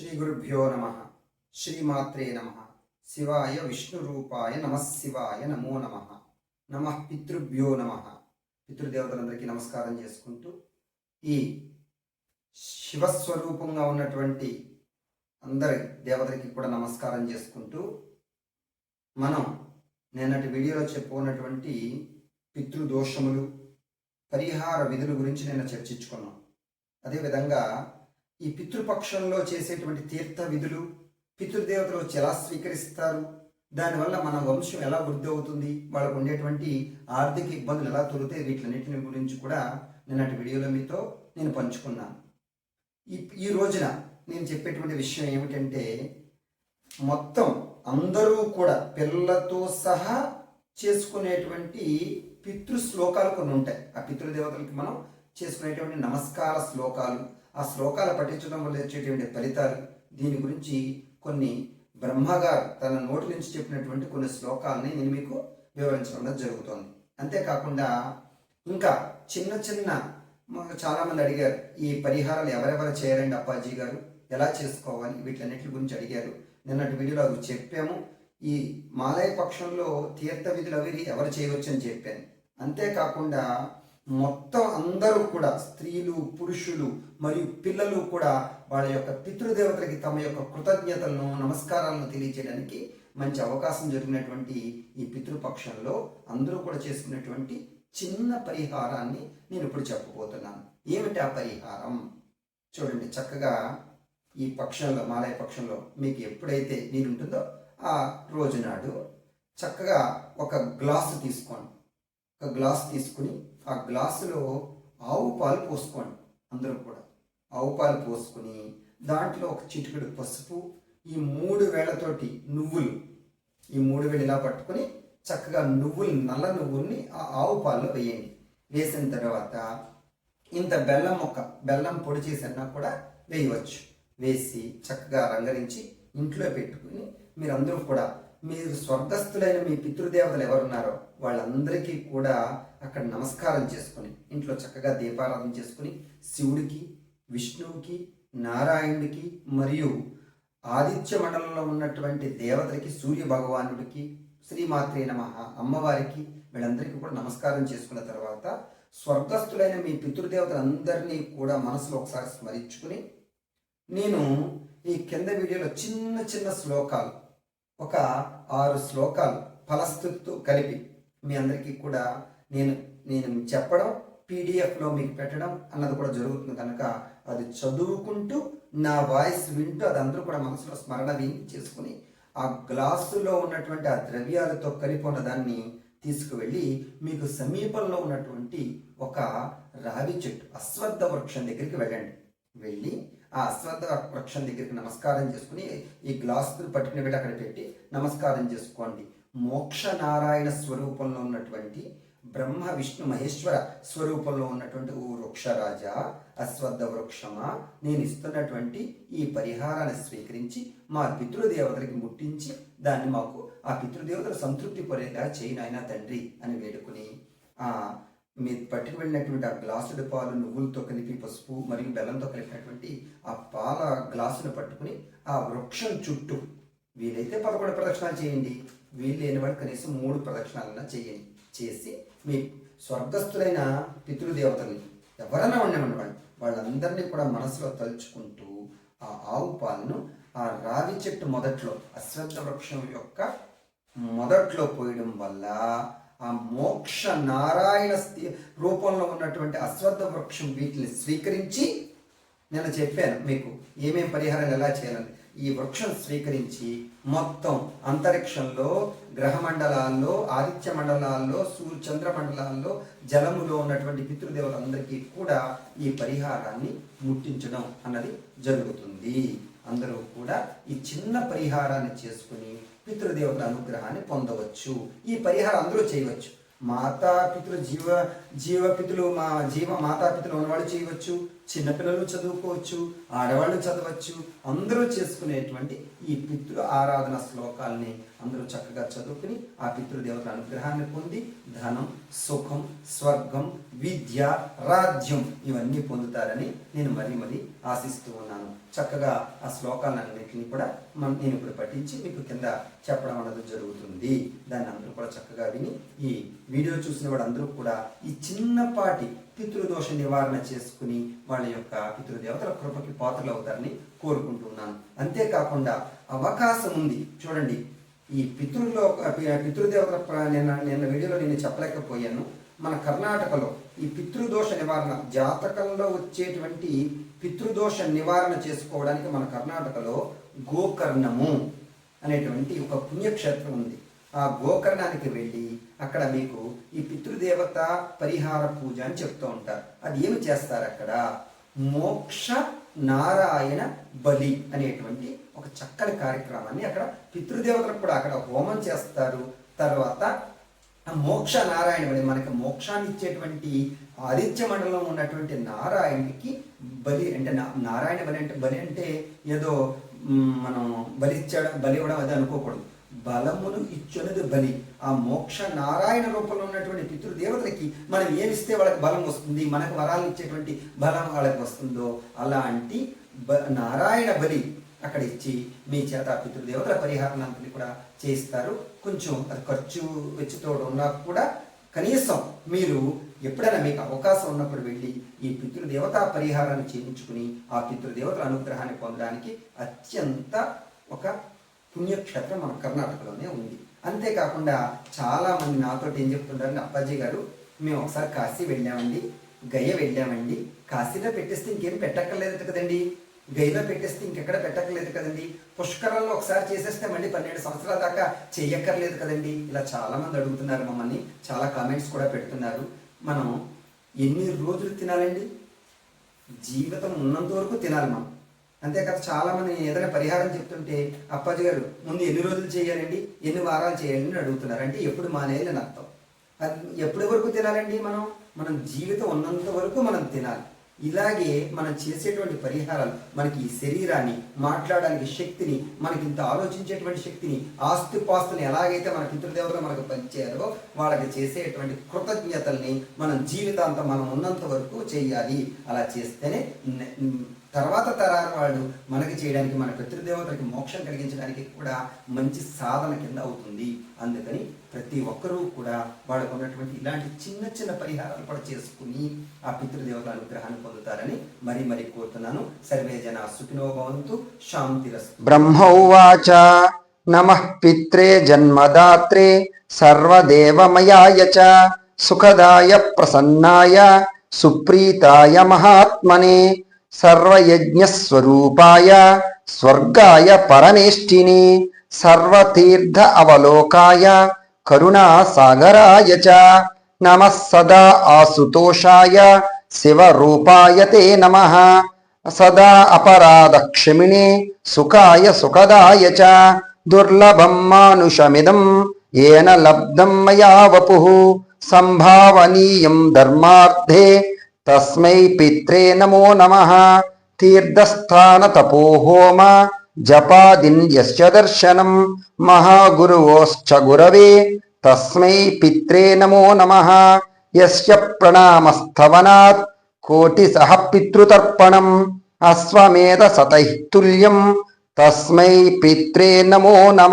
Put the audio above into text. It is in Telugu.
శ్రీ గురుభ్యో నమ శ్రీమాత్రే నమ శివాయ విష్ణురూపాయ నమ శివాయ నమో నమ నమ పితృభ్యో నమ పితృదేవతలందరికీ నమస్కారం చేసుకుంటూ ఈ శివస్వరూపంగా ఉన్నటువంటి అందరి దేవతలకి కూడా నమస్కారం చేసుకుంటూ మనం నిన్నటి వీడియోలో చెప్పుకున్నటువంటి పితృదోషములు పరిహార విధుల గురించి నేను చర్చించుకున్నాం. అదేవిధంగా ఈ పితృపక్షంలో చేసేటువంటి తీర్థ విధులు పితృదేవతలు వచ్చి ఎలా స్వీకరిస్తారు? దానివల్ల మన వంశం ఎలా వృద్ధి అవుతుంది? వాళ్ళకు ఉండేటువంటి ఆర్థిక ఇబ్బందులు ఎలా తొలుతాయి? వీటిలన్నిటిని గురించి కూడా నిన్నటి వీడియోలో మీతో నేను పంచుకున్నాను. ఈ ఈ రోజున నేను చెప్పేటువంటి విషయం ఏమిటంటే మొత్తం అందరూ కూడా పిల్లలతో సహా చేసుకునేటువంటి పితృ శ్లోకాలు కొన్ని ఉంటాయి. ఆ పితృదేవతలకి మనం చేసుకునేటువంటి నమస్కార శ్లోకాలు ఆ శ్లోకాలు పఠించడం వల్ల వచ్చేటువంటి ఫలితాలు దీని గురించి కొన్ని బ్రహ్మగారు తన నోటి నుంచి చెప్పినటువంటి కొన్ని శ్లోకాలని నేను మీకు వివరించడం జరుగుతోంది. అంతేకాకుండా ఇంకా చిన్న చిన్న మాకు చాలామంది అడిగారు ఈ పరిహారాలు ఎవరెవరు చేయాలండి అప్పాజీ గారు? ఎలా చేసుకోవాలి? వీటన్నిటి గురించి అడిగారు. నిన్నటి వీడియోలో అవి చెప్పాము. ఈ మాలయ పక్షంలో తీర్థ విధులు అవి ఎవరు చేయవచ్చు అని చెప్పాను. అంతేకాకుండా మొత్తం అందరూ కూడా స్త్రీలు పురుషులు మరియు పిల్లలు కూడా వాళ్ళ యొక్క పితృదేవతలకి తమ యొక్క కృతజ్ఞతలను నమస్కారాలను తెలియజేయడానికి మంచి అవకాశం జరిగినటువంటి ఈ పితృపక్షంలో అందరూ కూడా చేసుకునేటువంటి చిన్న పరిహారాన్ని నేను ఇప్పుడు చెప్పబోతున్నాను. ఏమిటి ఆ పరిహారం? చూడండి చక్కగా ఈ పక్షంలో మాలయ పక్షంలో మీకు ఎప్పుడైతే నీరు ఉంటుందో ఆ రోజు నాడు చక్కగా ఒక గ్లాసు తీసుకోండి. ఒక గ్లాస్ తీసుకుని ఆ గ్లాసులో ఆవు పాలు పోసుకోండి అందరూ కూడా. ఆవు పాలు పోసుకుని దాంట్లో ఒక చిటికెడు పసుపు ఈ మూడు వేళ్ళతోటి నువ్వులు. ఈ మూడు వేలు ఇలా పట్టుకొని చక్కగా నువ్వులు నల్ల నువ్వుల్ని ఆ ఆవు పాలలో వేయండి. వేసిన తర్వాత ఇంత బెల్లం మొక్క బెల్లం పొడి చేసన్నా కూడా వేయవచ్చు. వేసి చక్కగా రంగరించి ఇంట్లో పెట్టుకుని మీరందరూ కూడా మీరు స్వర్గస్థులైన మీ పితృదేవతలు ఎవరున్నారో వాళ్ళందరికీ కూడా అక్కడ నమస్కారం చేసుకొని ఇంట్లో చక్కగా దీపారాధన చేసుకుని శివుడికి విష్ణువుకి నారాయణుడికి మరియు ఆదిత్య మండలంలో ఉన్నటువంటి దేవతలకి సూర్య భగవానుడికి శ్రీమాత్రే నమ అమ్మవారికి వీళ్ళందరికీ కూడా నమస్కారం చేసుకున్న తర్వాత స్వర్గస్థులైన మీ పితృదేవతలందరినీ కూడా మనసులో ఒకసారి స్మరించుకుని నేను ఈ కింద వీడియోలో చిన్న చిన్న శ్లోకాలు ఒక ఆరు శ్లోకాలు ఫలస్థుతితో కలిపి మీ అందరికీ కూడా నేను నేను చెప్పడం పీడిఎఫ్లో మీకు పెట్టడం అన్నది కూడా జరుగుతుంది కనుక అది చదువుకుంటూ నా వాయిస్ వింటూ అది అందరూ కూడా మనసులో స్మరణ విని చేసుకుని ఆ గ్లాసులో ఉన్నటువంటి ఆ ద్రవ్యాలతో కలిపి ఉన్న దాన్ని తీసుకువెళ్ళి మీకు సమీపంలో ఉన్నటువంటి ఒక రావి చెట్టు అశ్వత్థ వృక్షం దగ్గరికి వెళ్ళండి. వెళ్ళి ఆ అశ్వత్థ వృక్షం దగ్గరికి నమస్కారం చేసుకుని ఈ గ్లాసులు పట్టుకుని వెళ్ళి అక్కడ పెట్టి నమస్కారం చేసుకోండి. మోక్ష నారాయణ స్వరూపంలో ఉన్నటువంటి బ్రహ్మ విష్ణు మహేశ్వర స్వరూపంలో ఉన్నటువంటి ఓ వృక్షరాజా అశ్వద్ధ వృక్షమా నేను ఇస్తున్నటువంటి ఈ పరిహారాన్ని స్వీకరించి మా పితృదేవతలకి ముట్టించి దాన్ని మాకు ఆ పితృదేవతలు సంతృప్తి పడేలా చేయి నాయన తండ్రి అని వేడుకుని ఆ మీరు పట్టుకు వెళ్ళినటువంటి ఆ గ్లాసుడు పాలు నువ్వులతో కలిపి పసుపు మరియు బెల్లంతో కలిపినటువంటి ఆ పాల గ్లాసును పట్టుకుని ఆ వృక్షం చుట్టూ వీలైతే పదకొండు ప్రదక్షిణాలు చేయండి. వీలు లేని వాళ్ళు కనీసం మూడు ప్రదక్షిణాలన్నా చేయండి. చేసి మీ స్వర్గస్థులైన పితృదేవతల్ని ఎవరైనా ఉండేవాళ్ళు వాళ్ళు వాళ్ళందరినీ కూడా మనసులో తలుచుకుంటూ ఆ ఆవు పాలను ఆ రావి చెట్టు మొదట్లో అశ్వత్థ వృక్షం యొక్క మొదట్లో పోయడం వల్ల ఆ మోక్ష నారాయణ స్థి రూపంలో ఉన్నటువంటి అశ్వత్థ వృక్షం వీటిని స్వీకరించి నేను చెప్పాను మీకు ఏమేం పరిహారాలు ఎలా చేయాలని. ఈ వృక్షం స్వీకరించి మొత్తం అంతరిక్షంలో గ్రహ మండలాల్లో ఆదిత్య మండలాల్లో సూర్య చంద్ర మండలాల్లో జలములో ఉన్నటువంటి పితృదేవులందరికీ కూడా ఈ పరిహారాన్ని ముట్టించడం అన్నది జరుగుతుంది. అందరూ కూడా ఈ చిన్న పరిహారాన్ని చేసుకుని పితృదేవతల అనుగ్రహాన్ని పొందవచ్చు. ఈ పరిహారం అందరూ చేయవచ్చు. మాతాపితృ జీవ జీవపితులు మా జీవ మాతాపితులు ఉన్నవాళ్ళు చేయవచ్చు. చిన్నపిల్లలు చదువుకోవచ్చు. ఆడవాళ్ళు చదవచ్చు. అందరూ చేసుకునేటువంటి ఈ పితృ ఆరాధన శ్లోకాల్ని అందరూ చక్కగా చదువుకుని ఆ పితృదేవతల అనుగ్రహాన్ని పొంది ధనం సుఖం స్వర్గం విద్య రాజ్యం ఇవన్నీ పొందుతారని నేను మరీ మరీ ఆశిస్తూ ఉన్నాను. చక్కగా ఆ శ్లోకాలన్నింటినీ కూడా మనం నేను ఇప్పుడు పఠించి మీకు కింద చెప్పడం అనేది జరుగుతుంది. దాన్ని అందరూ కూడా చక్కగా విని ఈ వీడియో చూసిన వాళ్ళందరూ కూడా ఈ చిన్నపాటి పితృదోష నివారణ చేసుకుని వాళ్ళ యొక్క పితృదేవతల కృపకి పాత్రలు అవుతారని కోరుకుంటున్నాను. అంతేకాకుండా అవకాశం ఉంది. చూడండి ఈ పితృలో పితృదేవతల నేను నిన్న నిన్న వీడియోలో నేను చెప్పలేకపోయాను. మన కర్ణాటకలో ఈ పితృదోష నివారణ జాతకంలో వచ్చేటువంటి పితృదోష నివారణ చేసుకోవడానికి మన కర్ణాటకలో గోకర్ణము అనేటువంటి ఒక పుణ్యక్షేత్రం ఉంది. ఆ గోకర్ణానికి వెళ్ళి అక్కడ మీకు ఈ పితృదేవత పరిహార పూజ అని చెప్తూ ఉంటారు. అది ఏమి చేస్తారు అక్కడ? మోక్ష నారాయణ బలి అనేటువంటి ఒక చక్కని కార్యక్రమాన్ని అక్కడ పితృదేవతలకు కూడా అక్కడ హోమం చేస్తారు. తర్వాత మోక్ష నారాయణ బలి మనకి మోక్షాన్ని ఇచ్చేటువంటి ఆదిత్య మండలంలో ఉన్నటువంటి నారాయణుడికి బలి అంటే నారాయణ బలి అంటే బలి అంటే ఏదో మనం బలి ఇచ్చడం బలి ఇవ్వడం అది అనుకోకూడదు. బలమును ఇచ్చున్నది బలి. ఆ మోక్ష నారాయణ రూపంలో ఉన్నటువంటి పితృదేవతలకి మనం ఏమిస్తే వాళ్ళకి బలం వస్తుంది? మనకు వరాలు ఇచ్చేటువంటి బలం వాళ్ళకి వస్తుందో? అలాంటి బ నారాయణ బలి అక్కడ ఇచ్చి మీ చేత ఆ పితృదేవతల పరిహారం అంతని కూడా చేయిస్తారు కొంచెం అది ఖర్చు వెచ్చుతోడు ఉన్నా కూడా కనీసం మీరు ఎప్పుడైనా మీకు అవకాశం ఉన్నప్పుడు వెళ్ళి ఈ పితృదేవతా పరిహారాన్ని చేయించుకుని ఆ పితృదేవతల అనుగ్రహాన్ని పొందడానికి అత్యంత ఒక పుణ్యక్షేత్రం మన కర్ణాటకలోనే ఉంది. అంతేకాకుండా చాలా మంది నాతో ఏం చెప్తుంటారని అప్పాజీ గారు మేము ఒకసారి కాశీ వెళ్ళామండి గయ వెళ్ళామండి. కాశీలో పెట్టేస్తే ఇంకేం పెట్టక్కర్లేదు కదండి. గైలో పెట్టేస్తే ఇంకెక్కడ పెట్టక్కర్లేదు కదండి. పుష్కరంలో ఒకసారి చేసేస్తే మళ్ళీ పన్నెండు సంవత్సరాల దాకా చేయక్కర్లేదు కదండి. ఇలా చాలా మంది అడుగుతున్నారు మమ్మల్ని. చాలా కామెంట్స్ కూడా పెడుతున్నారు. మనం ఎన్ని రోజులు తినాలండి? జీవితం ఉన్నంత వరకు తినాలి మనం. అంతేకాదు చాలా మంది ఏదైనా పరిహారం చెప్తుంటే అప్పాజీ గారు ముందు ఎన్ని రోజులు చేయాలండి? ఎన్ని వారాలు చేయాలని అడుగుతున్నారు. అంటే ఎప్పుడు మానేయాలి అని అర్థం. అది ఎప్పటి వరకు తినాలండి మనం? మనం జీవితం ఉన్నంత వరకు మనం తినాలి. ఇలాగే మనం చేసేటువంటి పరిహారాలు మనకి ఈ శరీరాన్ని మాట్లాడడానికి శక్తిని మనకి ఇంత ఆలోచించేటువంటి శక్తిని ఆస్తిపాస్తుని ఎలాగైతే మన పితృదేవతలు మనకు పంచారో వాళ్ళకి చేసేటువంటి కృతజ్ఞతల్ని మనం జీవితాంతం మనం ఉన్నంత వరకు చేయాలి. అలా చేస్తేనే తర్వాత తరాల వాళ్ళు మనకి చేయడానికి మన పితృదేవతలకి మోక్షం కలిగించడానికి కూడా మంచి సాధన కింద అవుతుంది. అందుకని ప్రతి ఒక్కరూ కూడా వాళ్ళకు ఉన్నటువంటి ఇలాంటి చిన్న చిన్న పరిహారాలు కూడా చేసుకుని ఆ పితృదేవతల అనుగ్రహాన్ని పొందుతారని మరీ మరీ కోరుతున్నాను. సర్వే జన సుఖినో భవంతు. శాంతిరస్ బ్రహ్మోవాచ. నమ పిత్రే జన్మదాత్రే. సర్వదేవమయాయ చ సుఖదాయ ప్రసన్నాయ. సుప్రీతాయ మహాత్మనే. సర్వయజ్ఞస్వరూపాయ. స్వర్గాయ పరమేష్ఠిని. సర్వతీర్థ అవలోకాయ. కరుణాసాగరాయ చ. నమః సదా ఆసుతోషాయ శివరూపాయ తే నమ. సదా అపరాధక్షమిణే సుఖాయ సుఖదాయ చ. దుర్లభం మానుషమిదం ఏన లబ్ధం మయా వపు. సంభావనీయం ధర్మార్థే తస్మై పిత్రే నమో నమ. తీర్థస్థాన తపోహోమ జపాదిన్ యస్య దర్శనం. మహాగురువోశ్చ గురవే తస్మై పిత్రే నమో నమ. యస్య ప్రణామస్తవనాత్. కోటి సహ పితృతర్పణం. అశ్వమేధ సతైతుల్యం తస్మై పిత్రే నమో నమ.